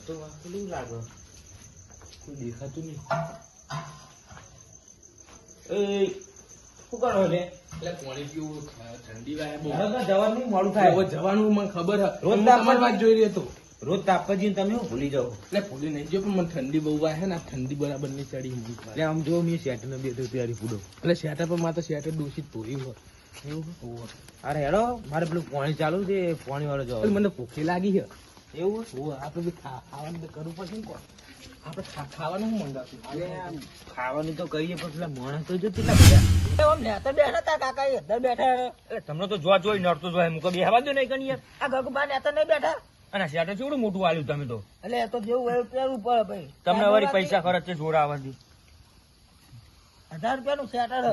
તો વાંકેલું લાગે કોઈ દેખાતું નહીં એ શું કરો લે એટલે પાણી પીવું ઠંડી વાય બહુ જવાનું મોડું થાય જવાનું મને ખબર રોજ તમારી વાત જોઈ રહ્યો હતો રોજ તાપવા તમે શું ભૂલી જાઓ એટલે ભૂલી નહીં ગયો પણ મને ઠંડી બહુ વાય ને ઠંડી બરાબર નહીં ચડી એટલે આમ જો મેં શેટર ને બે તૈયારી પૂડો એટલે શેટર પર માત્ર શેટર દોષિત પૂરી હોય એવું અરે હેડો મારે પેલું પાણી ચાલુ છે પાણી વાળો જવા મને ભૂખી લાગી છે એવું આપણે બી ખાવાનું તો કરવું પડશે ને કોણ? આપણે ખાવાનું શું મંગાવશું? અરે ખાવાનું તો કહીએ પણ પેલા માણસ તો જો કેટલા બધા. આમ નેતા બેઠા કાકા એ અંદર બેઠા. એટલે તમને તો જોવા જોઈ નડતો જોય મુકો બેહવા દો નહીં કણી આ ગગબા નેતા નહીં બેઠા. અને સેટ કેવડું મોટું આલ્યું તમે તો? એટલે એ તો જેવું હોય એવું પડે ભાઈ. તમને વળી પૈસા ખર્ચ છે જોર આવવાથી હજાર રૂપિયાનું સેટર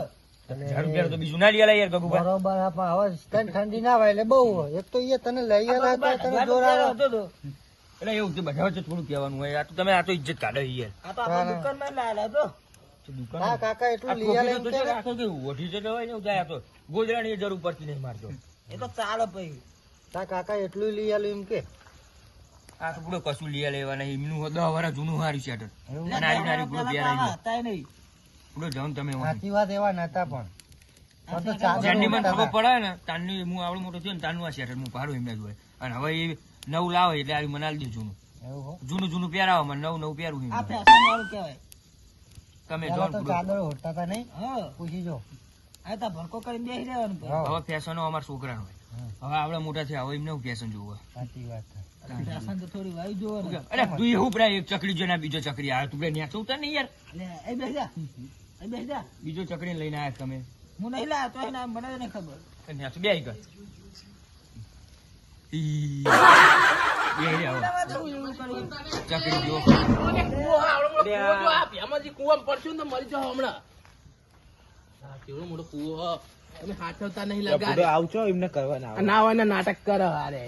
હજાર રૂપિયા તો બીજું ના લેલા યાર ગગુભા બરોબર પણ હવે તને ઠંડી ના હોય એટલે બહુ એક તો એ તને લઈ ગયેલા તને જોર આવે. એટલે એવું છે બધા વચ્ચે થોડું કહેવાનું હોય. આ તો તમે આ તો ઇજ્જત કાઢો યાર. આ તો આપણે દુકાનમાં લાયેલા તો. તો દુકાન કાકા એટલું લઈ આલે તો રાખો કે ઓઢી જતો હોય ને જાય તો ગોદડાની જરૂર પડતી નહીં મારતો. એ તો ચાલે ભાઈ. તા કાકા એટલું લઈ આલું એમ કે? આ તો પૂરો કશું લઈ લેવા નહીં. એમનું દસ વર્ષ જૂનું હાર્યું છે નારી નારી પૂરો નહીં. જાઉં તમે સાચી વાત એવા નતા પણ. આ તો ચાદર જ્યારની મને ખબર પડે ને તારની હું આવડો મોટો થયો ને તારનું આ શેટર હું પાડું એમને જોડે. અને હવે એ નવું લાવે એટલે આ મને આલી જૂનું. જૂનું જૂનું પહેરાવો મને નવું નવું પહેરવું આ ફેશન વાળું કહેવાય. તમે પહેલા જોન તો પૂરો. ચાદર ઓઢતા હતા નહીં? પૂછી જો. આ તો ભડકો કરીને બેસી રહેવાનું હવે ફેશનો અમારા છોકરા હોય. હવે આપણે મોટા થયા હવે એમને ફેશન જોવું સાચી વાત ફેશન તો થોડી વાયુ જોવે અરે તું એવું પેલા એક ચકડી જો બીજો ચકડી આવે તું ન્યા ઉતાર ને યાર? એ બેસી જા. એ બીજો ચકડી લઈને આવ્યા તમે. હું નહીં લાવ્યો તો એને મને નહીં ખબર. ત્યાં બે ગયો જો કૂવામાં પડશું ને મરી જાઓ હમણાં. આ કેવડો મોટો કૂવો. તમે હાથવતા નહીં લગા. આવજો એમને કરવાના ના હોય. ને નાટક કરો અરે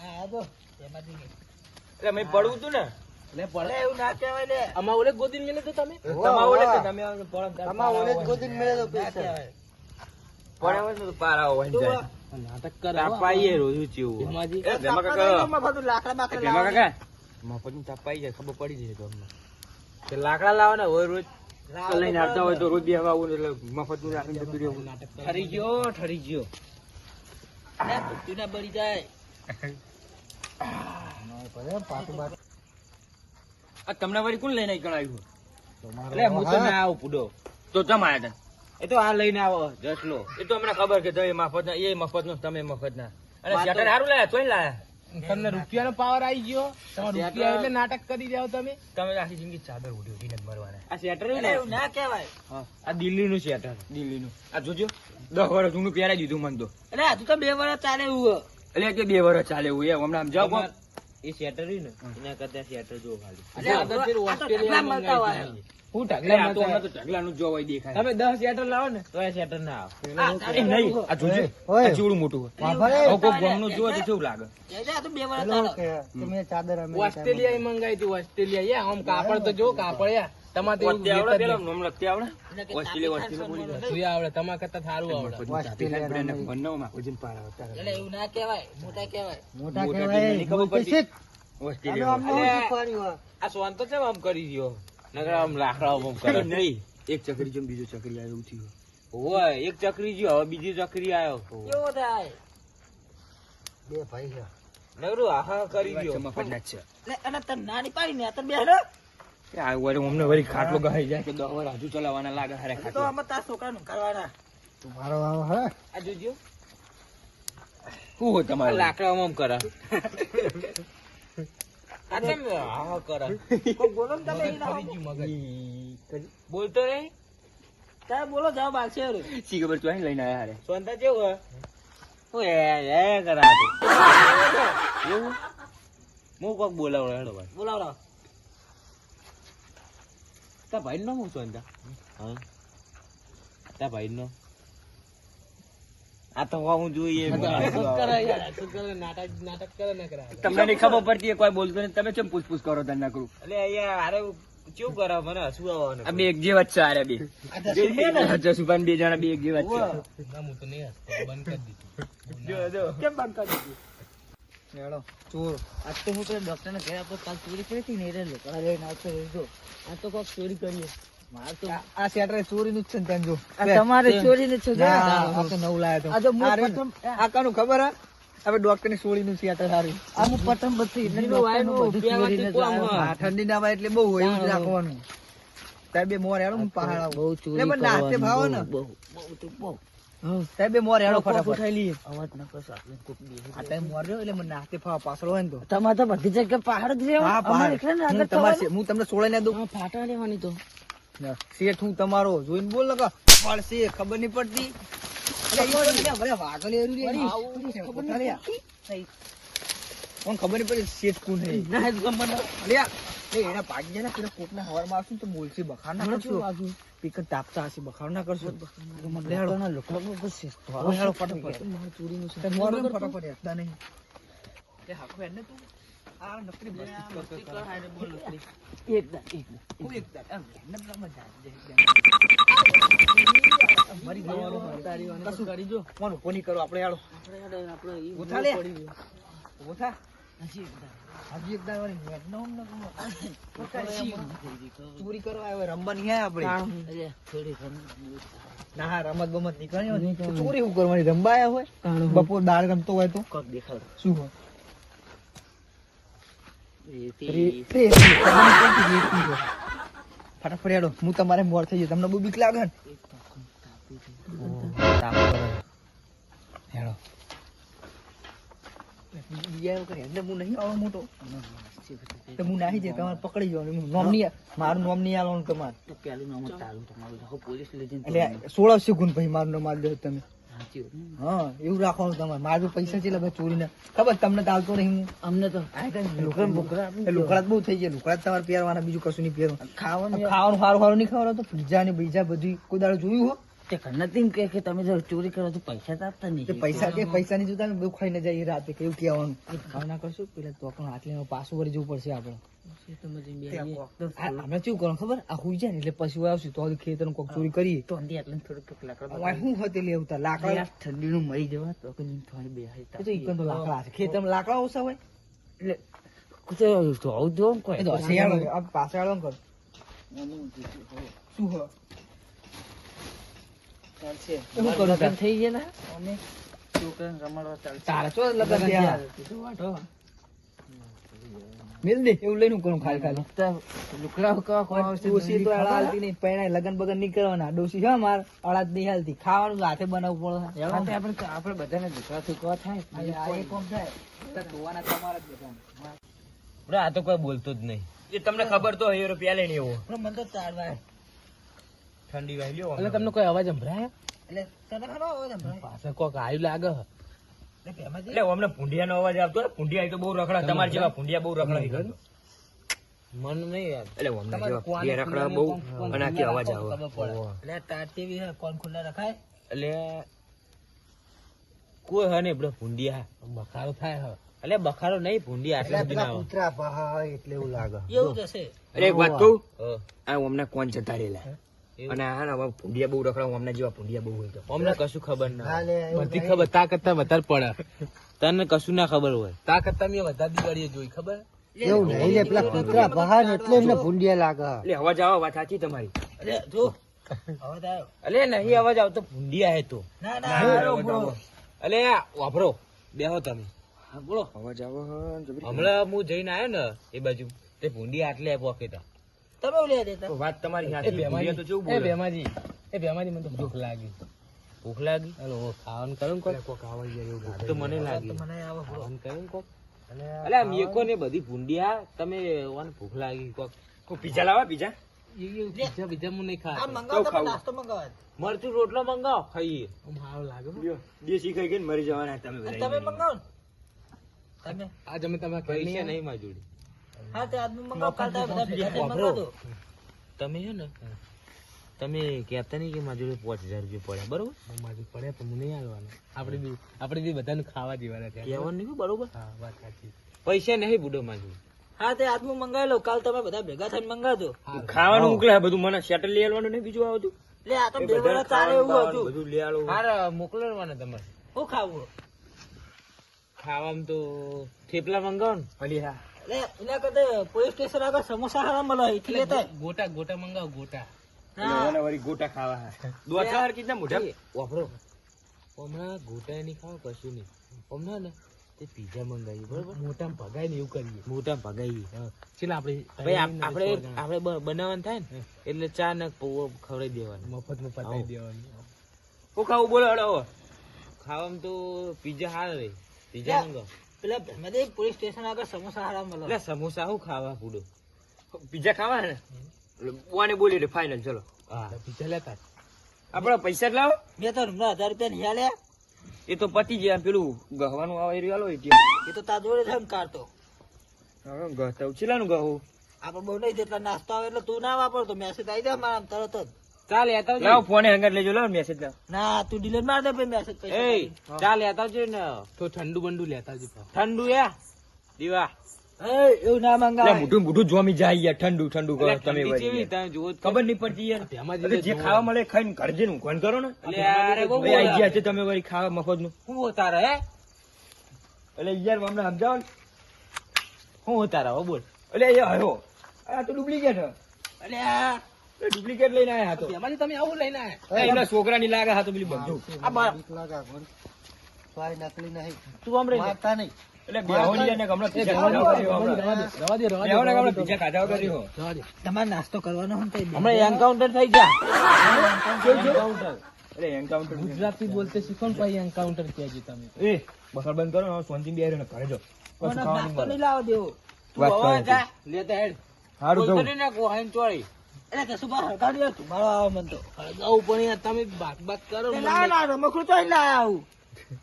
હા, તો. એમાંથી પડવું તું ને. એવું ના કહેવાય લે. આમાં ઓલે ગોદીને મેલે તો તમે તમારે ઓલે કે તમે તો ને ઓલે પૈસા. ને તો પાર જાય. નાટક કરો તાપાઈએ રોજુ ચેવું. ભેમાજી એ ભેમા કાકા કાકા. બધું લાકડા બાકડા ભેમા લાવવાના. કાકા. મફતનું તાપાઈ જાય ખબર પડી જાય તમને કે લાકડા લાવો ને હોય રોજ લઈને તો આવતા હોય તો રોજ બેહવા આવું ને એટલે મફતનું રાખીને જતું ગયો નાટક ઠરી ગયો ઠરી ગયો ના બળી જાય. ના, પાટું બાટું. આ તમને વળી કોણ લઈને કણાવ્યું એટલે હું તો ના આવું પૂડો. તો તમે આયા તા એ તો આ લઈને આવો જસ લો. એ તો અમને ખબર કે તમે મફત ના એ મફત નો તમે મફત ના અને શટર સારું લાયા? તોય લાયા? તમને રૂપિયાનો પાવર આવી ગયો? તમે રૂપિયા એટલે નાટક કરી જાવ તમે. તમે આખી જિંદગી ચાદર ઉડી ઉડીને મરવાના. આ શેટર એવું ના કહેવાય. આ દિલ્હી નું શેટર દિલ્હી નું આ જોજો દસ વર્ષ જૂનું પહેરાઈ દીધું મને તો. એટલે તું તો બે વર્ષ ચાલે એવું એટલે કે બે વર્ષ ચાલે એવું એમ હમણાં આમ કોક. એ શેટર ને? એના કરતા શેટર જો ખાલી. હું ઢગલા તો જોવાય દેખાય. તમે દસ શેટર લાવો ને. તો એ શેટર ના આવે. નહીં આ જોજો. આ ચેવડું મોટું જોવે તો કેવું લાગે? ઓસ્ટ્રેલિયા મંગાવી હતી ઓસ્ટ્રેલિયા. આમ કાપડ તો જો કાપડ યા. તમારે આવડે તમારા કરતા સારું આવડે. એવું ના મોટા મોટા? આ તો કેમ આમ કરી આમ લાકડા આમ કરે. નહીં એક ચકરી જેમ બીજો ચકરી આવ્યો એવું થયું. હોય એક ચકરી જ્યો હવે બીજી ચકરી આવ્યો. કેવો થાય? બે ભાઈ છે. નગરું આહા કરી ગયો. ના છે. અને તને નાની પાડી ને તને બેહરો અમને વળી ખાટલો ગહાઈ જાય. કે દસ હજુ ચલાવવાના લાગે હારે તો ખાટલો. છોકરાનું કરવાના. તમારો આવો હે. આ જોજો. શું હોય તમારે? લાકડા આમ કરે. બોલતો રે તારે બોલો જવાબ આવશે શી ખબર તું અહીં લઈને આવ્યા હારે? સોનતા જેવું હું એ એ કરા એવું? હું કોક બોલાવડો હેડો ભાઈ. બોલાવડો. તા ભાઈ નો હું સોનતા હા તા ભાઈ નો આ તો હું જોઈએ તમને નહીં ખબર પડતી કોઈ બોલતો નહીં તમે કેમ પૂછપૂછ કરો તને ના કરું એટલે અહીંયા કેવું કરો મને હસવું આવવાનું આ બે એક જેવા છે બે જસુભાઈ બે જણા બે એક જેવા છે હું તો નહીં બંધ કરી દીધું જો જો કેમ બંધ કરી દીધું હેડો ચોર. આજ તો હું પેલા ડોક્ટર ને ઘરે આપો કાલ ચોરી કરી હતી ને એટલે લોકો લઈને આવતો રહેજો આ તો કોક ચોરી કરીએ. મારે તો આ- આ શેટર જ છે ને જો. તમારે ચોરી છે ના, આ તો નવું લાવ્યો તો. તો આ રહ્યું પ્રથમ- આ ખબર હા? હવે ડોક્ટરની સોળી નું સારું. આ પતંગ બત્તી એટલે એનું ડોક્ટરનું વાયનું બધું પહેરવાથી ચોરીને જ કોમ લાવ્યો. હા. હા ઠંડી ના આવે એટલે બહુ હોય એવું રાખવાનું. સાહેબ બે મોર હેડો હું પહાડ બહુ ચોરી નાસ્તે ભાવો ને. બહુ બહુ. સાહેબ બે મોર હેડો ફટાફટ. ઉઠાઈ લઈએ. અવાજ ન કરશો, આપણે કોક બેસી આ ટાઈમ મોર રહ્યો એટલે મને નાતે ફાવા પાછળ હોય ને તો. તમારે તો બધી જગ્યા પહાડ જ રહેવા. હા પહાડ. તમારે હું તમને સોળે ને દઉં. ફાટા લેવાની તો. શેઠ હું તમારો જોઈને બોલ લગા પડશે ખબર નહીં પડતી. ખબર નહીં પડે શેઠ કોણ નહીં એના ભાગી ને પેલા કોકના હવારમાં આવશે તો બોલશે બખાર ના મને કરશો કેવું વાગ્યું? પીકર તાપતા હશે બખાર ના કરશો. ડોક્ટરના લોકો બહુ હેડો ફટાફટ. મારે ચોરીનું છે. તે ફટાફટ હેઠતા નહીં. એ હાકુ હેડ તું. આ નકરી મસ્તી કરતો હતો. એકદમ, એકદમ. હું એક દાડ, આમ હેડ ને પેલા મજા આવી મરી જવાનું તારી વાને કશું કરી જો. કોણ ઊભો કરો આપણે હેડો. આપણે હેડો, આપણે ઉઠા લે. પડી ચોરી કરવા આવ્યો રમવા નહીં આયા આપણે અરે, થોડી ઘણી ના રમત બમત નહીં કરવાની નહીં હોય. કરવાની. ચોરી શું કરવાની રમવા આયા હોય બપોર દાળ રમતો હોય તો શું હોય. ફટાફટ હેડો હું તમારે મોર થઈ જાય તમને બહુ બીક લાગે ને હેડો તો મારું નોમ નહીં તો તમે? હા એવું રાખવાનું તમારે મારું પૈસા છે એટલે ચોરીને ખબર તમને ચાલતો નહીં અમને તો લુકડા બહુ થઈ ગયા લુકડા તમારે પહેરવાના બીજું કશું નહીં પહેરવાનું ખાવાનું ખાવાનું સારું સારું નહીં ખાવાનું તો પીઝા ને બીજા બધું કોઈ દાડો જોયું હો તે ઘરના કે કે તમે જો ચોરી કરો તો પૈસા તો આપતા નહીં. પૈસા કે પૈસા નહીં જોતા ને બધું ખાઈને જાય રાતે કેવું કહેવાનું. ખાવના કરશું પેલા તો પણ હાથ લઈને પાછું વળી જવું પડશે આપણે અમે શું કરવાનું ખબર? આ હુઈ જાય ને એટલે પછી આવશું તો ખેતર કોક ચોરી કરીએ. તો અંધી આટલે થોડુંક કોક લાકડા શું હોતે લેવતા લાકડા ઠંડી નું મરી જવા તો કે થોડી બે હાઈ તો ઈકન તો લાકડા હશે ખેતરમાં લાકડા ઓછા હોય. એટલે તો તો આવું જો કોઈ. તો શિયાળો પાછળ પાસે કર શું હો? ચાલશે. શું કરું તાર? થઈ ગયા ને અમે છોકરાને રમાડવા ચાલશે. તારે ચો લગન થયા. કીધું વાટો. મેલ દે એવું લઈને હું ખાલી ખાલી. લુકડા હુકવા કોણ આવશે? ડોશી તો ખબર? નહીં પૈણાય લગન બગન નહીં કરવાના. ડોસી હા માર જ નહીં હાલતી. ખાવાનું હાથે બનાવવું પડે. હા, તો આપણે આપણે બધાને થૂકવા થાય. આ એક કોમ થાય. તો ધોવાના તમારા જ બધાને. આ તો કોઈ બોલતો જ નહીં. એ તમને ખબર તો હોય રૂપિયા લઈને એવો પણ મને તો તાળવાય. ઠંડી વાય એટલે તમને કોઈ અવાજ સંભળાય? એટલે તને ખરો અવાજ સંભળાય? પાસે કોક આવ્યું લાગે એટલે અમને ભૂંડિયાનો અવાજ આવતો ભૂંડિયા તો બહુ રખડા તમારા જેવા ભૂંડિયા બહુ રખડા. મન નહીં યાર એટલે અમને જેવા કોને રખડા બહુ કોણ- કોણ અને આખી અવાજ આવે. ખબર પડે. ઓહો. એટલે તાર TV હે, કોણ ખુલ્લા રખાય? એટલે કોઈ હે ને ભૂંડિયા બખારો થાય હવે એટલે બખારો નહીં ભૂંડિયા આટલા સુધી ના એટલે એવું લાગે. એવું અરે એક વાત કહું? આ અમને કોણ જતા રહેલા અને આના ભૂંડિયા બહુ રખડા અમને જેવા ભૂંડિયા બહુ હોય તો. અમને કશું ખબર ના બધી ખબર તા કરતા વધારે પડે. તને કશું ના ખબર હોય. તા કરતા મેં વધારે દિવાળીએ જોઈ ખબર? એવું નહીં લે પેલા કૂતરા બહાર એટલે એમને ભૂંડિયા લાગે. એટલે અવાજ આવો વાત સાચી તમારી. અરે જો. અવાજ આવ્યો અલે નહીં અવાજ આવતો ભૂંડિયા હે તો. અલે વાપરો. બેહો તમે. બોલો. અવાજ આવો હમણાં હું જઈને આવ્યો ને એ બાજુ તે ભૂંડિયા આટલે પોકેતા. તમે ઓલી દેતા વાત તમારી સાચી તો કેવું એ બોલે ભેમાજી. એ મને તો ભૂખ લાગી. ભૂખ લાગી? હાલો ખાવાનું કરું કોક? ભૂખ તો મને લાગી. મને આવે ખાવાનું કરું કોક? અલે આ મેકો ને બધી ભૂંડિયા તમે ઓન ભૂખ લાગી કોક? કો પીઝા લાવા પીઝા પીઝા પીઝા હું નહીં આ ખાતો તો નાસ્તો મંગાવો મરચું રોટલો મંગાવો ખાઈએ. આમ સારું લાગે દેશી ખાઈ ખાઈને મરી જવાના તમે તમે મંગાવો ને. તમે? આજ અમે તમે પૈસા નહીં મારી જોડે. હા તે આદમી મંગાવો કાલ બધા ભેગા થઈને મંગાવો તો. તમે છે ને તમે કહેતા નહીં કે મારી જોડે પાંચ હજાર રૂપિયા પડ્યા બરોબર? મારી પડે પણ નહીં આવવાનું આપણે બી આપણે બી બધાને ખાવા દેવાના છે. કહેવાનું નહીં બરોબર? હા વાત સાચી. પૈસા નહીં બુડો મારી હા તે આદમી મંગાવી લો કાલ તમે બધા ભેગા થઈને મંગાવજો ખાવાનું મોકલે બધું મને શેટર લઈ આવવાનું નહીં બીજું આવતું? લે આ તો બે બધાને તારે એવું હતું બધું લઈ આવો હારા મોકલવાના તમારે. શું ખાવું? ખાવામાં તો થેપલા મંગાવો ને ભલી હા. એના કરતા પોલીસ સ્ટેશન આગળ સમોસા હારા મળે અહીંથી લેતા. ગોટા ગોટા મંગાવો ગોટા. ના. એટલે ગોટા ખાવા હા. હાર કેટલા મોટા વાપરો. હમણાં ગોટા નહીં ખાવ કશું નહીં. હમણાં ને તે પીઝા મંગાવીએ બરોબર? મોટા ભગાય ને એવું કરીએ. મોટા ભગાઈએ. ચેલા આપણે ભાઈ આપણે આપણે બનાવવાનું થાય ને એટલે ચા ને પૌવા ખવડાવી દેવાનું. મફત મફત પતાવી દેવાનું. હું ખાવું બોલો હડો ખાવામાં તો પીઝા હાર રે. પીઝા મંગાવો. પેલા ભેમાદેવ પોલીસ સ્ટેશન આગળ સમોસા હારા મળે. એટલે સમોસા શું ખાવા પૂડો પીઝા ખાવા ને? વાને બોલી રે ફાઇનલ ચલો. હા. પીઝા લેતા. આપણા પૈસા જ લાવો. મેં તો હમણાં હજાર રૂપિયા નહીં એ તો પતી જાય પેલું ગહવાનું આવે એ રહ્યું એટલે એ તો તાર જોડે છે ને કાઢતો હવે ગહતા ઉછીલાનું ગહું આપણે બહુ નહીં જેટલા નાસ્તો આવે એટલે તું ના વાપરતો મેસેજ આવી જાય મારા તરત જ. ચા લેતા. લાવો ફોને લેજો લાવ મેસેજ લાવ. ના તું ડીલર માર દે મેસેજ એ ચાલ લેતા આવજો ને. તો ઠંડુ બંડુ લેતા આવજો ઠંડુ યા. દીવા. એવું ના એટલે મંગાવાય મોઢું મોઢું જોમી જાય યાર ઠંડુ ઠંડુ કરો તમે ખબર નહીં પડતી યાર. જ ખાવા મળે ખાઈને ઘર જઈને ઊંઘવાનું કરો ને. એટલે આઈ ગયા છે તમે વળી ખાવા મફતનું શું ઉતારે હે? એટલે યાર હમણાં સમજાવો ને. શું ઉતારે હો બોલ. એટલે એ હયો આ તો ડુપ્લિકેટ હે એટલે આ ડુપ્લિકેટ લઈને આયા હતો એમાંથી તમે આવું લઈને આયા. એમના છોકરાની લાગે હા તો પેલી બંધુ આ બા- તું આમ રહી લે. એટલે હમણાં પીઝા ખાધા વગર રહ્યો તમારે નાસ્તો કરવાનો હમણાં એન્કાઉન્ટર થઈ ગુજરાતી બોલતે શીખો ને પછી એન્કાઉન્ટર કહેજો તમે. એ બંધ કરો ને ઘરે જાઓ. કશું ખાવાનું નહીં લાવો દેવો. વાત કરો છો. લેતા હેડ. હારું જવું. ને ગોહાઈન ચોળી એટલે કશું બહાર હળગાડી યાર, તું આવો મન તો. હળગાવું પણ યાર તમે બાત બાત કરો ના ના રમકડું તો અહીં આવું.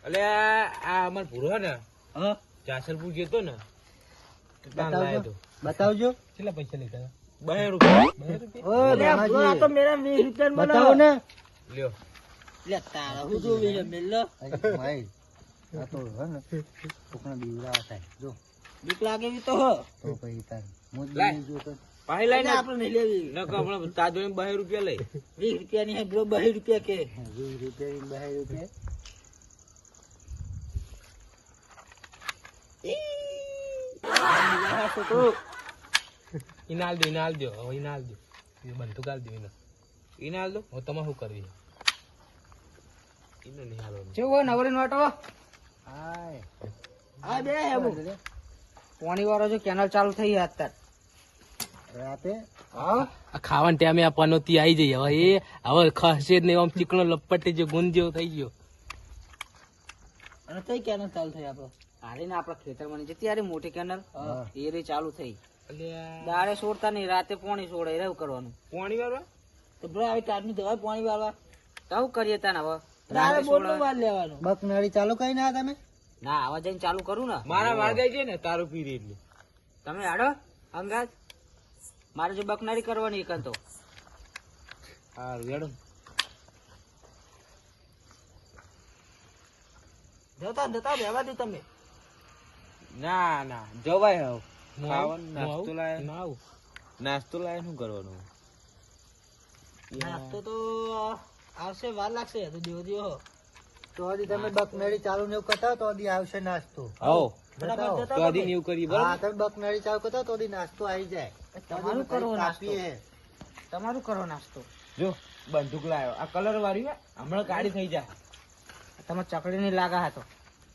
એટલે આ આ અમાર પૂરો ને હા? જાસરપુર જતો ને બતાવજો. તો? બતાવજો. કેટલા પૈસા લીધા? બે રૂપિયા. બે આ તો મેરા વીસ રૂપિયા બતાવો ને. લ્યો. લે તારા હું જોવી છે જો. બીક લાગે તો પાહી લાઈને આપણે નહીં લેવી. રૂપિયા લઈ. વીસ રૂપિયા ની બહી રૂપિયા કે. ઇનાલ દો ઇનાલ દો હવે ઇનાલ દો. એ બંધુ કાલ દો ઇનાલ ઇનાલ દો હવે તમે શું કરવી? ઇનો નહીં હાલવાનું. કેવો નવરી નોટો હા બે હે પોણી વાળો જો કેનાલ ચાલુ થઈ ગયા અત્યારે આ ખાવાના ટાઈમે આ પનોતી આવી જઈ. હવે એ હવે ખસે જ નહીં આમ ચીકણો લપટી જે ગુંદ જેવો થઈ ગયો. અને તઈ કેનર ચાલુ થઈ આપણો? હારે ને આપડા ખેતરમાં જે ત્યારે મોટી કેનર એ રે ચાલુ થઈ. દાડે છોડતા નહીં રાતે પોણી છોડે એવું કરવાનું. પાણી વાળવા? તો બ્રો આવી ટાટની દવા પાણી વાળવા. તો આવું કરીએ તાને હવે. તારે રાતે વાળ લેવાનું. બકનાળી ચાલુ કઈ ના તમે? ના આવા જઈને ચાલુ કરું ને. મારા જાય છે ને તારું પીરી એટલે તમે આડો અંગાજ. મારે જો બકનારી કરવાની એક તો હારું હેડો જતા જતા રહેવા દો તમે. ના ના જવાય હવે. ખાવાનું નાસ્તો લાય. નાસ્તો લાય શું કરવાનું? નાસ્તો તો આવશે વાર લાગશે હજુ દિવસ દિવસ. તો હજી તમે બકનાળી ચાલુ ને એવું કરતા તો હજી આવશે નાસ્તો. હો બરાબર તો આદી એવું કરીએ બરાબર? તમે બકનાળી ચાલુ કરતા તો હજી નાસ્તો આવી જાય. તમારું કરો નાસ્તો. તમારું કરો નાસ્તો. જો બંદૂક લાયો. આ કલર વાળી હમણાં કાળી થઈ જા. તમે ચકડી ની લાગા હતો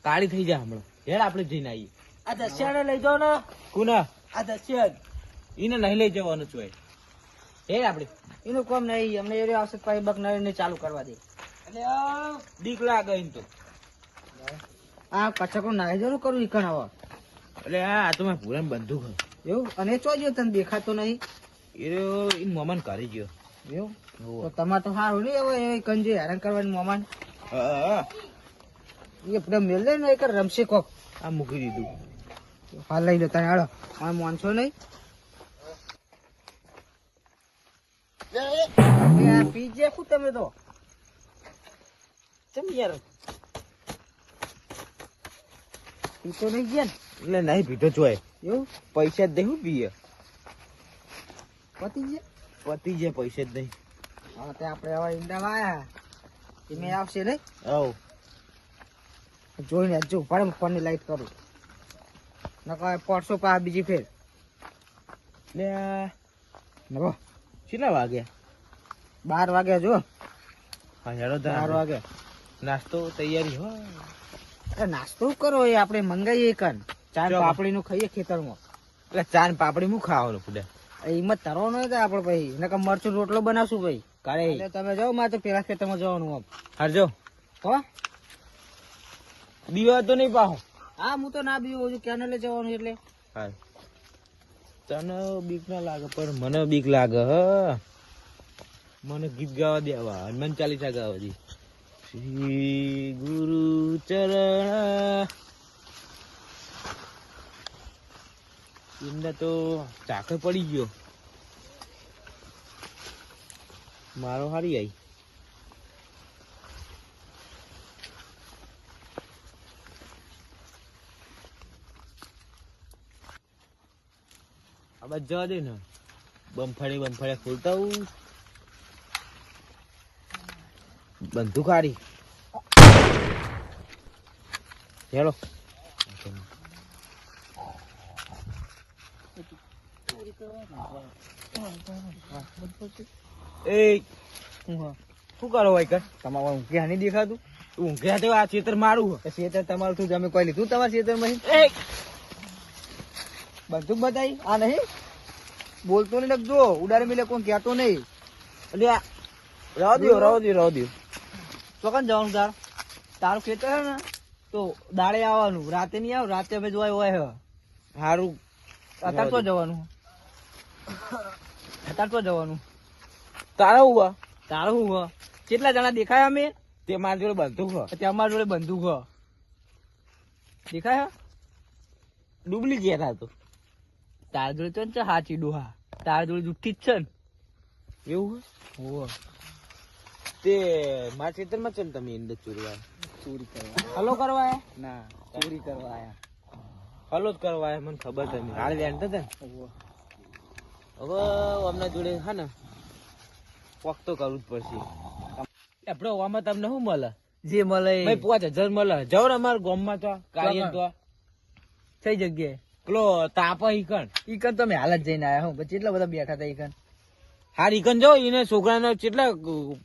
કાળી થઈ જા હમણાં. હેડ આપણે જઈને આવીએ. આ દસિયાને લઈ જાઓ ને. કુના આ દસિયા એને નહીં લઈ જવાનું છું હેડ આપણે. એનું કોમ નહીં. અમને એ આવશે પછી બકનારી ને ચાલુ કરવા દે. એટલે બીક લાગે એને તો. આ કચકડું નાહી જવાનું કરું ઈકણ આવો એટલે આ તો મેં પૂરા બંદૂક હે. એવું? અને ચોજો તને દેખાતો નહીં? એ મોમાન કરી ગયો. એવું? તો તમારે તો સારું નહીં હવે એ કંજે હેરાન કરવાની મોમાન. એ આપણે મેલ ને એક રમશે કોક. આ મૂકી દીધું. હાલ લઈ લો તને હાલો. તમે માનશો નહીં. પીજે આ શું તમે તો? ચમ યાર? પીતો નહીં ગયા ને? એટલે નહીં પીતો ચોય એવું? પૈસા જ દેવું પીએ પતી ગયા પતી જાય પૈસા જ દઈ હા તે આપણે હવે ઈંડા લાયા. એ મેં આવશે નહીં? આવ. જોઈને જો પડે ફોનની લાઈટ કરું. નકા પડશો પા બીજી ફેર. લે નવો કેટલા વાગ્યા? બાર વાગ્યા જો. હા હેડો બાર વાગ્યા નાસ્તો તૈયારી હો અરે નાસ્તો કરો એ આપણે મંગાવીએ કન. ચાર પાપડી નું ખાઈએ ખેતરમાં. એટલે ચાન પાપડી હું ખાવાનું પુડા એમાં તરવાનો હતો આપડે ભાઈ નકર મરચું રોટલો બનાવશું ભાઈ કાલે. તમે જાઓ મારે તો પેલા ખેતરમાં જવાનું આમ. હારજો. હો? દીવા તો નહીં પાહો. હા હું તો ના બીવું છું ક્યાં લઈ જવાનું એટલે. હા તને બીક ના લાગે પણ મને બીક લાગે હ. મને ગીત ગાવા દેવા હનુમાન ચાલીસા ગાવા દી. શ્રી ગુરુ ચરણ એમને તો ચાકર પડી ગયો. મારો હારી આઈ. આ બાજુ જવા દે ને. બમફળે બમફળે ખોલતા હું. બંધુક હારી. હેલો. એ હું શું કરો ભાઈ કર? તમારે નહીં દેખાતું? ઊંઘ્યા તો આ ચેતર મારું તો શેતર તમારું તું તમે કોઈ લીધું તમારા માં એ બતાવી? આ નહીં? બોલતો નહીં લખજો. ઉડાડી મિલે કોઈ કહેતો નહીં. એટલે રવા દ્યો રવા દ્યો રવા દ્યો. ચોકન જવાનું તાર? તારું ખેતર છે ને તો દાડે આવવાનું. રાતે નહીં આવ રાતે અમે જોવાય હોય સારું હારું. અત્યારે તો જવાનું તો જવાનું. તારા હુआ તારું હું કેટલા જણા દેખાય અમે? તે મારા જોડે બંદૂક હ. અમારા જોડે બંદૂક હે. દેખાય? હે? ડુપ્લિકેટ હતો. તારા જોડે તો છે ને હાચી ડોહા. તારા જોડે જુઠ્ઠી જ છે ને. એવું હોવે. તે મારા ચેતનમાં છે ને તમે અંદર ચોરવા. ચોરી કરવા હલો કરવા ના ચોરી કરવા આયા. હલો જ કરવા આયા, મને ખબર છે. હાલ વેણતા હતા ને? હોવે. હવે જોડે હા ને? કોક તો કરવું જ પડશે. આપણે હવામાં તમને શું મળે? જે મળે એ. ભાઈ પાંચ હજાર મળે. જાઓ ને અમારા ગામમાં તો કાર્ય તો. થઈ જગ્યાએ? પેલો તાપા ઈકણ. ઈ કન તમે હાલ જ જઈને આયા હું. પછી એટલા બધા બેઠા હતા ઈ હાર ઈકણ જો એને છોકરાનો કેટલા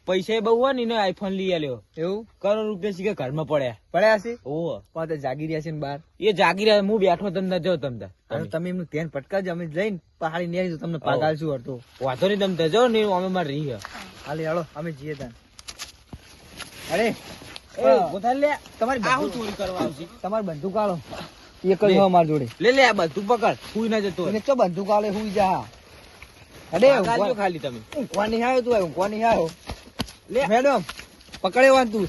પૈસા બહુ હોય ને એને આઈફોન લઈ આલ્યો. એવું? કરોડ રૂપિયા શીખે ઘરમાં પડ્યા. પડ્યા છે ઓહો. પણ જાગી રહ્યા છે ને બાર એ જાગી રહ્યા હું બેઠો તમને જો તમને તમે એમનું ધ્યાન પટકાવજો અમે જઈને પહાડી નેરી તમને પાગાલ શું હતો વાંધો નહીં તમને જો ને અમે મારે રહી. હાલે હાલો અમે જઈએ ત્યાં અરે તમારી ચોરી કરવા આવશે. તમારી બંદૂક આલો એક જ મારી જોડે. લે લે આ બધું પકડ. હું ના જતો એને કાળે બંદૂક આલે હુઈ જા. અરે કાલજો ખાલી તમે. ઊંઘવા નહીં આવ્યો તું ઊંઘવા નહીં આવ્યો. લે. મેડમ પકડે વાન તું.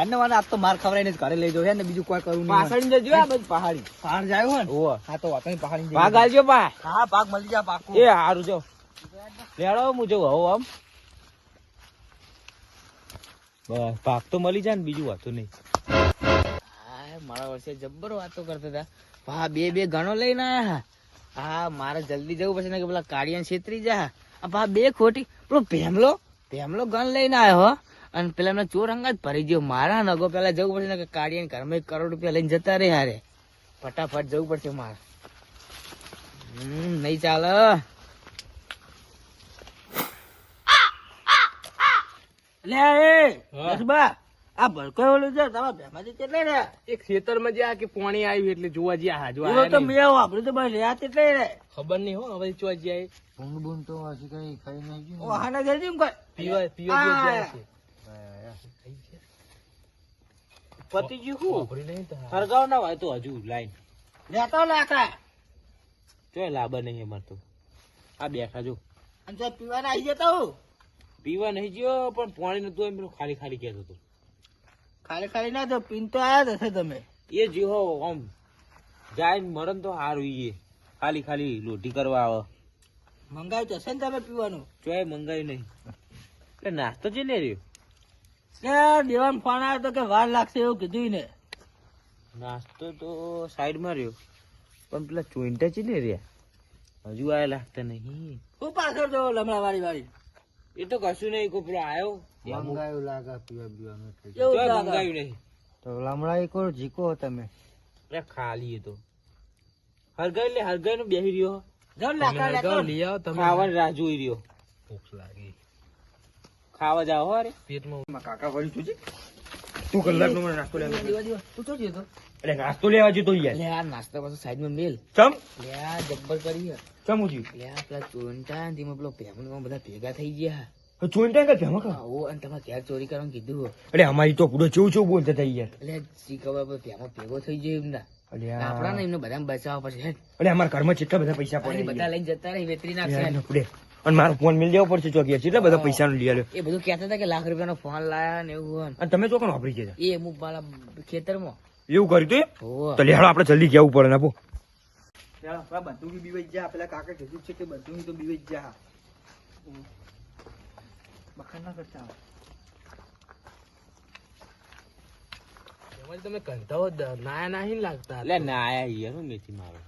એને વાને આજ તો માર ખવડાવીને જ ઘરે લઈ જાવ હે ને બીજું કોઈ કરવું નહીં પાછળ જજો આ બધું પહાડી. પહાડ જાય હોય ને? ઓહો. હા તો વાતો પહાડી ભાગ આલજો પા હા પાક મળી જા પાકું. એ હારું જો. લેડો હું જવું હો આમ. બસ પાક તો મળી જાય ને બીજું વાતું નહીં. હા, મારા વર્ષે જબ્બર વાતો કરતા હતા. ભા બે બે ગણો લઈને આયા હા મારે જલ્દી જવું પડશે ને કે પેલા કાળિયા છેતરી જા. આ બે ખોટી. પેલો ભેમલો ભેમલો ગન લઈને આવ્યો હો. અને પેલા એમને ચોર અંગાત ભરી ગયો. મારા નગો પેલા જવું પડશે ને કે કાળિયા ઘરમાં એક કરોડ રૂપિયા લઈને જતા રે. હારે ફટાફટ જવું પડશે મારે. હમ નહીં ચાલે. લે એ આ ભડકો ઓલું છે તમારા ભેમાથી કેટલા રે એક ખેતરમાં જ્યાં કે પાણી આવ્યું એટલે જોવા જ્યાં હાજુ એવો તો મેં વાપર્યું તો ભાઈ રહ્યા કેટલા રે ખબર નહીં હો હવે ચોવા જાય ભૂંગ ભૂંગ તો હજી કઈ ખાઈ નહીં ઓ ના જઈ એમ કોઈ પીવા પીવા આ. જ્યાં છે પતિ ગયું હું. ફરગાવ ના હોય તો હજુ લાઈન. લેતો લાકા ચોય લાભ નહીં અમાર તો. આ બેઠા જો. અને જો પીવાના આવી જતા હો. પીવા નહીં ગયો પણ પાણી નતું એમ ખાલી ખાલી કહેતો હતો. ખાલી ખાલી ના તો પીન તો આયા હશે તમે. એ જીવો આમ જાય મરણ તો હારું એ. ખાલી ખાલી લોટી કરવા આવે. મંગાવ્યું તો હશે ને તમે પીવાનું? ચોય મંગાવ્યું નહીં. એટલે નાસ્તો છે ને રહ્યો? કે દેવાન ફોન આવ્યો તો કે વાર લાગશે એવું કીધું ને નાસ્તો તો સાઈડમાં રહ્યો. પણ પેલા ચોઈન્ટા ને રહ્યા. હજુ આયા લાગતા નહીં. હું પાછળ જો લમણા વાળી વાળી એ તો કશું નહીં કોઈ આવ્યો મંગાવ્યું લાગે પીવા પીવાનું ચોય એવું લાગે? નહીં. તો લમડા એક જીકો તમે. અરે ખાલી તો. હરગાઈ લે હરગાઈ નો બેહી રહ્યો. ખાવાની રાહ જોઈ રહ્યો. ભૂખ લાગી. ખાવા જાવ અરે પેટમાં કાકા વળી જોજે તું મને નાસ્તો લેવા. તું થયું એટલે નાસ્તો લેવા જતો યાર. લે આ નાસ્તા પાછો સાઈડમાં મેલ. ચમ? લે આ જબ્બર કરી હે. ચમ ઉજી લે આ પેલા ચોંટા તેમાં પેમણમાં બધા ભેગા થઈ ગયા. જોઈને કે ભેમા કા ઓ અને તમારે ક્યારે ચોરી કરવાનું કીધું એટલે અમારી તો પૂરો ચેવું ચેવું બોલતા હતા યાર. એટલે શી ખબર પેલો પેમો ભેગો થઈ ગયો એમના. એટલે આપણા ને એમને બધા બચાવવા પડશે. એટલે અમારા ઘરમાં કેટલા બધા પૈસા પડે બધા લઈને જતા રહી વેતરી નાખશે. અને મારો ફોન મિલ દેવો પડશે ચોકી કેટલા બધા પૈસા નું લઈ એ બધું કહેતા હતા કે લાખ રૂપિયાનો ફોન લાયા ને એવું. અને તમે ચોકન વાપરી ગયા? એ અમુક ખેતર ખેતરમાં. એવું કર્યું તું. તો લેહાડો આપણે જલ્દી જવું પડે ને આપો. બંધુકી બીવાઈ જા પેલા કાકા કીધું છે કે બંધુકી તો બીવાઈ જા ના કરતા. એમાં તમે નાયા નાહી લાગતા એટલે નાયા યાર હું મેથી મારો.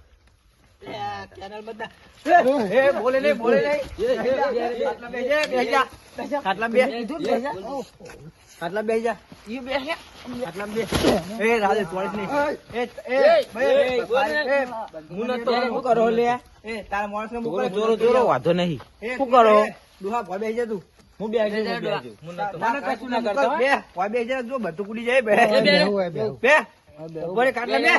તારા માણસ ને જોરો જોરો વાંધો નહીં. શું કરો? દુહા ભાઈ બે જા તું. હું બે હજાર મને કશું ના કરતા બે. બે હજાર જો બધું કુડી જાય બે. બે. બે. ઉપર ખાટલા બે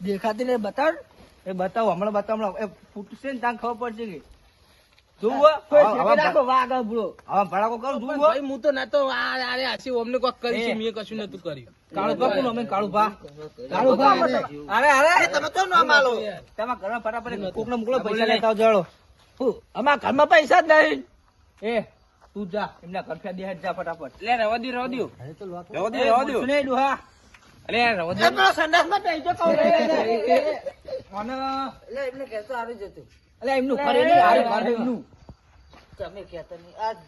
દેખાતી ને બતાડ. એ બતાવો હમણાં બતાવ હમણાં. એ ફૂટશે ને ત્યાં ખબર પડશે કે. હું તો નતો આ અરે આસી અમને કોક કરી છે મેં કશું નતું કર્યું. કાળુ ભા કોણ અમે કાળુ ભા. કાળુ ભા. અરે અરે તમે તો ના માલો તમારા ઘરમાં ફટાફટ કોકને મોકલો પૈસા લેતા અમારા ઘરમાં પૈસા જ નહીં. એ તું જા એમના ઘર ફેર જા ફટાફટ. લે રવા દો રવા દો રવા દો એ રવા દો સુને ડુહા. અરે રવા દો અને એટલે એમને કહેતો આવી જતું. અલે એમનું ઘર એનું હારું ઘર એમનું. તમે કહેતા નહીં આજ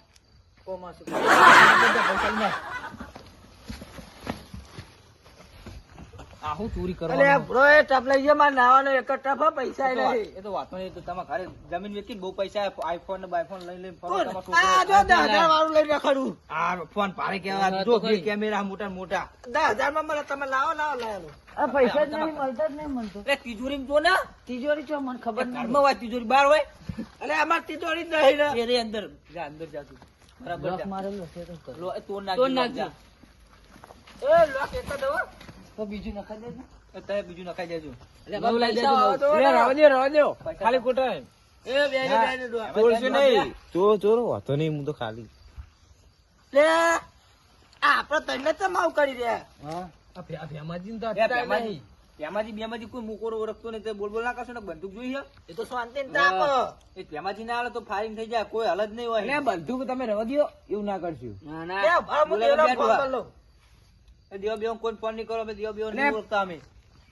આહું ચોરી અલે બ્રો એ ટપ લઈ ગયા મારે નાવાનો એક ટપ પૈસા નહીં એ તો વાત નહીં. તો તમારા ઘરે જમીન વેચી બહુ પૈસા આઈફોન ને બાઈફોન લઈ લઈને ફરો? તમારો આ જો છોકરો. દસ હજાર વાળું લઈને રખડું આ ફોન ભારે કેવા જો કેમેરા મોટા મોટા. 10000 માં મને તમે લાવો લાવો લાવો. આ પૈસા જ નહીં મળતા જ નહીં મળતો. એ તિજોરી જો ને. તિજોરી જો મને ખબર નહીં ઘરમાં હોય. તિજોરી બહાર હોય. અલે અમાર તિજોરી જ નહીં ને. એ અંદર જા અંદર જા તું. બરાબર લોક મારેલો છે તો નાખજે નાખજે. જા. એ લોક એક હો. તો બીજું નખાઈ દેજો. એ બીજું નખાઈ દેજો. નવું લઈ દેજો, રવા દો રવા દો. ખાલી ખોટા એ બે બે બે બે ચોરશું નહીં. ચોર ચોર વાંધો નહીં હું તો ખાલી. લે આપડે તને તો કરી રહ્યા. આ આ ભેમાજીને તો ભેમાજી. નહીં. બેમાજી કોઈ મુકોરો ઓળખતો નહીં. બોલ બોલ ના કરશો ને બંદૂક જોઈએ એ તો શાંતિ ને એ ભેમાજી ના આવે તો ફાયરિંગ થઈ જાય. કોઈ હલત નહીં હોય. બંદૂક તમે રવા દો એવું ના કરશું. ના ના. બોલાવો, દેવા બેવા કોઈ ફોન નહીં કરો અમે નહીં ઓળખતા અમે.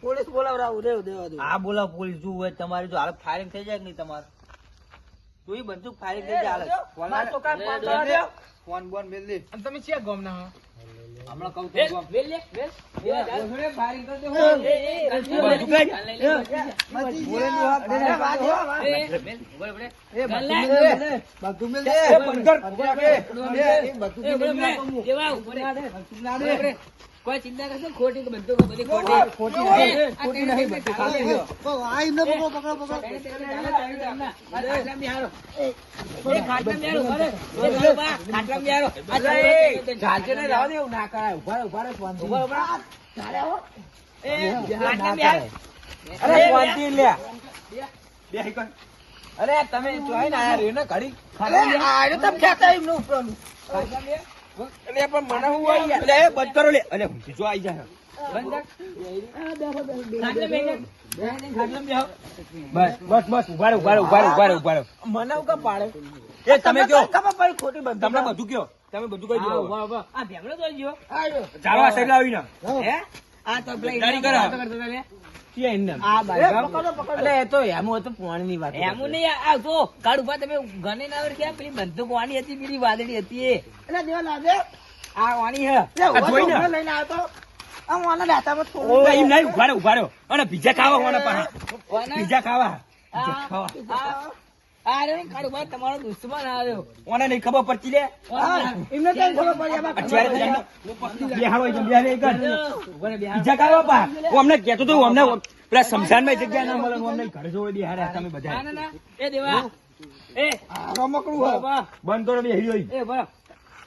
પોલીસ બોલાવરાવું રેવ દેવા દો હા બોલા પોલીસ જોવું હોય તમારી જો હાલત ફાયરિંગ થઈ જાય કે નહીં તમારે? તોય બંદૂક ફાયરિંગ થઈ જાય હાલત. ફોન બોન મેલ દે. તમે ક્યાં ગામ ના હમણાં કહું તો. બોલે નહીં હા, અરે, વાત જો, વાત. એ બંદૂક મેલ દે. કોઈ ચિંતા કરશો ખોટી બધી ખોટી. ખોટી ખોટી નહીં. ચાલશે ને ઊભા રહો, શાંતિ. અરે તમે જોઈ ને ઘડી? કહેતા એમનું ઉપરનું. એટલે પણ મને હું આવી? અલે, બંધ કરો લે. અલે, જો આવી જાય. બસ બસ ઊભા ઊભા ઊભા ઊભા ઊભા મને હું પાડે? એ તમે કયો? ખોટી તમને બધું કયો? તમે બધું કહી દો. આ ભેમડો તો ગયો ચાલો આ સાઈડ લાવીને. હે? આ તો પેલા બાજુ. ખાવા બીજા પાછા ખાવા. આ- આ- આ રહ્યો ને કાળુભાઈ તમારો દુશ્મન આવ્યો. ઓને નહીં ખબર પડતી લે. એમને કઈ ખબર પડી? આમાં અત્યારે જઈને બેહાડો એ જગ્યાએ નહીં કર. બીજા કાંઈ બાપા. હું અમને કહેતો તો અમને પેલા શમશાનમાં જગ્યા ના મળે અમને ઘરે જોડે બેહાડ્યા તમે બધા એ દેવા. એ. રમકડું બંધ કરો બે હોય. એ બરાબર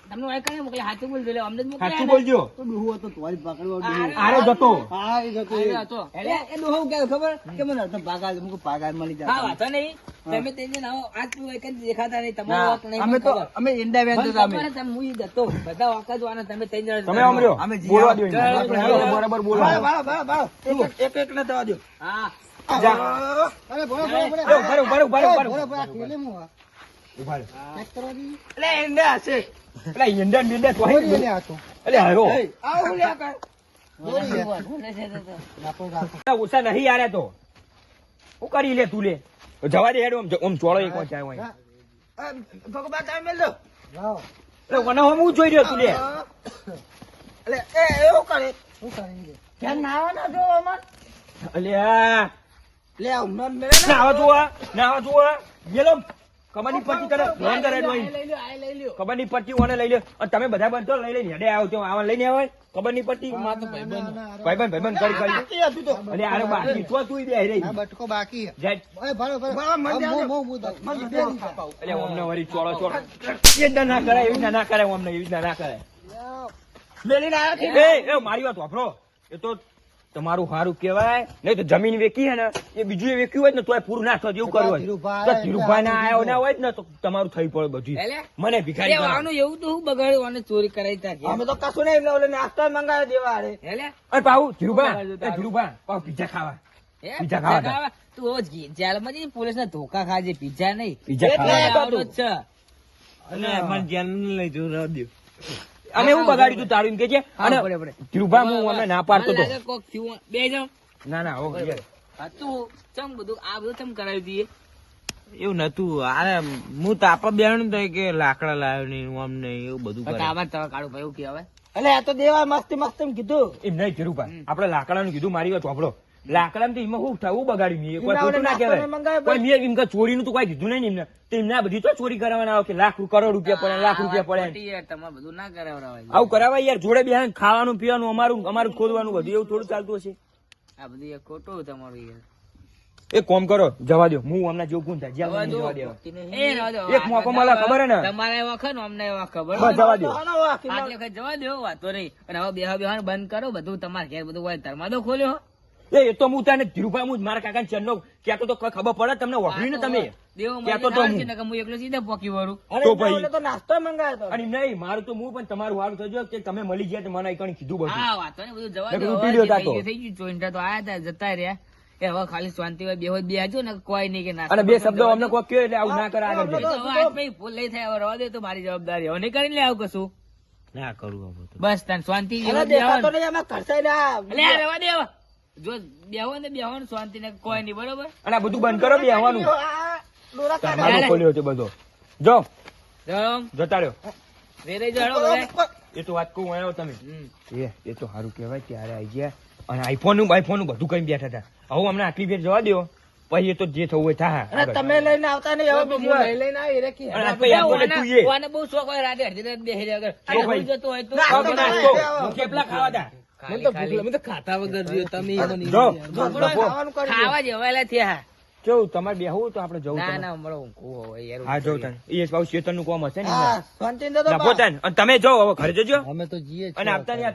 તમને વાય કરે મોકલે હાથું બોલ દેલે અમને જ મોકલ્યા સાચું ને. બોલજો. તો ડૂહો હતો તોય પકડવા આ ડૂહો. જતો. હા એ જતો એ. હતો. એટલે એ ડૂહો કે ખબર? કે મને તો ભાગા મુક ભાગા મળી હા વાત નહીં. તમે તેને નાઓ આજ પેલું એક જ દેખાતા નહીં તમારો વાત નહીં અમે તો અમે ઇન્ડા વેન તો અમે. તમે હું ઈ જતો. બધા વાકા જ તમે જણા તમે આમ અમે બોલવા દો. બરાબર બોલો. બાળો, બાળો. એક- એક ને થવા દો હા. જા. અરે બોલો બોલો બોલો બોલો બોલો બોલો બોલો બોલો બોલો રહો, ઊભા. ચેક કરવા દી. એટલે હશે. તો હોય ને. આ તો. એટલે. આવો લે ઓછા નહીં તો. હું કરી લે તું લે. જવા દે હેડો ચોળો એક હોય. ભગવાન તમે મેલ એટલે મને હું જોઈ રહ્યો તું લે. એટલે એ એવું કરે? શું કરે ધ્યાન ના જો અમાર. અલ્યા. લે હમણાં નાવા ને. જોવા ના જોવા ગેલો ખબરની પટ્ટી કરે લોન કરે આ ડોઈ લઈ લ્યો આ લઈ લ્યો. ખબરની પટ્ટી ઓને લઈ લે અને તમે બધા બંધો લઈ લઈને હેડે આવો તો આવા લઈને આવે ખબરની પટ્ટી ભાઈબંધ ભાઈબંધ કરી કરી બાકી હતું તો. અરે આરે બાકી. તો તું બે રહી. બટકો બાકી છે. જાય. ઓય, ભરો, ભરો. આ મો- મો- મો દો. બે નહીં ખાપાવ. એટલે અમને વળી ચોળો ચોળો. એ ના કરે એવી રીતના ના કરે અમને એવી રીતના ના કરે મેલીને એ મારી વાત વાપરો. એ તો તમારું સારું કહેવાય. નહીં તો જમીન વેકી હે ને એ બીજું એ વેક્યું હોય ને તો પૂરું ના થતું એવું કર્યું હોય. તો ધીરુભાઈ ના આવ્યો ના હોય ને તો તમારું થઈ પડે બધું. મને ભિખારી એ એવું તો હું બગાડ્યું અને ચોરી કરાવી તા અમે તો કશું નહીં એટલે ઓલે નાસ્તો મંગાવી દેવા હારે. એટલે? અરે પાઉ ધીરુભાઈ ધીરુભાઈ પાહુ પીઝા ખાવા. હે? પીઝા પીઝા ખાવા તું. જેલમાં જઈને પોલીસને ધોકા ખાજે પીઝા નહીં. પીઝા એટલે ખાવા. આવડો જ છે. અને હું બગાડ્યું તું તારું એમ કે છે? અને. ધીરુભા હું અમે ના પાડતો હતો. બે જણ ના ના હો હતું ચમ બધું આ બધું ચમ કરાવી દઈએ? એવું નતું. અરે હું તાપા બેહણ તો કે લાકડા લાવ્યો નહીં હું આમ નહીં એવું બધું આવા તમે કાળું ભાઈ એવું કહેવાય. એટલે આ તો દેવા મસ્તી મસ્તી એમ કીધું. એમ નહીં ધીરુભા. આપણે લાકડાનું કીધું મારી વાત વાપરો લાકડામાં તો એમાં હું થયું બગાડ્યું કોઈ ખોટું ના કહેવાય. કોઈ મેં એમ કે ચોરીનું તો કોઈ કીધું નહીં એમને. તો એમને આ બધી તો ચોરી કરવાના આવે કે લાખ કરોડ રૂપિયા પડે લાખ રૂપિયા પડે તમારે બધું ના કરાવડાવાય આવું કરાવાય યાર જોડે બેહાન ખાવાનું પીવાનું અમારું અમારું ખોદવાનું બધું એવું થોડું ચાલતું હશે. આ બધું યાર ખોટું તમારું યાર. એક કોમ કરો જવા દો. હું હમણાં જોગું થાય. જ્યાં જવા એ દો. એક મોકો મળે ખબર ને? તમારે એવા ખરો અમને એવા ખબર. જવા દો. વખત જવા દો વાતો નહીં. અને હવે બેહા બેહવાનું બંધ કરો બધું તમારે ઘેર બધું હોય ધર્માદો ખોલ્યો એ તો હું તને ધીરુભાઈ હું મારા કાકા જન્મ ક્યાં તો કોઈ ખબર પડે તમને વગડી ને તમે દેવો તો હું. હું એકલો સીધા પોકી વળું તો ભાઈ. તો નાસ્તો મંગાવ્યો હતો. અને નહીં મારું તો હું પણ તમારું સારું થજો કે તમે મળી ગયા તો મને એકણ કીધું બધું હા વાતો ને બધું જવા દો કીધું હવે પીડ્યો જે તાતો. થઈ ગયું થઈ તો આયા તા જતા રહ્યા એ હવે ખાલી શાંતિ હોય બે બે હાજો ને કોઈ નહીં કે નાસ્તો અને બે શબ્દો અમને કોઈ એટલે આવું ના કરે આગળ ભૂલ નહીં થાય હવે રવા દે તો મારી જવાબદારી હવે નહીં કરીને લે આવું કશું ના કરું બસ તને શાંતિ અરે જેવું દેખાતો બેહવાનું. નહીં, આમાં ખર્ચાઈ ને આ. અલે આ રવા દે હવે. જો બેહો ને બેહવાનું શાંતિ ને કોઈ નહીં બરોબર? અને આ બધું બંધ કરો બે આવવાનું આ ડોરા કાઢે. મારો ખોલ્યો છે બધો. જો. જતા રહ્યો વેરે જો બધા. એ તો વાત કહું આવ્યો તમે. એ એ તો સારું કહેવાય ત્યારે આવી ગયા. અને આઈફોનનું આઈફોનનું બધું કઈ બેઠા હતા. હવે હમણાં આટલી ફેર જવા દો પછી એ તો જે થવું હોય થાય તમે લઈને આવતા નહીં હવે બીજી વાર. અને આ પછી આપણને તું એ. બહુ શોખ હોય રાતે અડધી રાત બેસી જતો હોય તો. ના, ખાવા તો ખાતા વગર જો તમે જો. ખાવા જેવાયેલા થયા તમારે બેહવું તો આપણે જવું ના. ના હમણાં ઊંઘવું હવે યાર હા જવું તને એ પાછું ચેતનનું કોમ હશે ને તો અને તમે જાઓ હવે ઘરે જજો. અમે તો જીએ અને આપતા નહીં.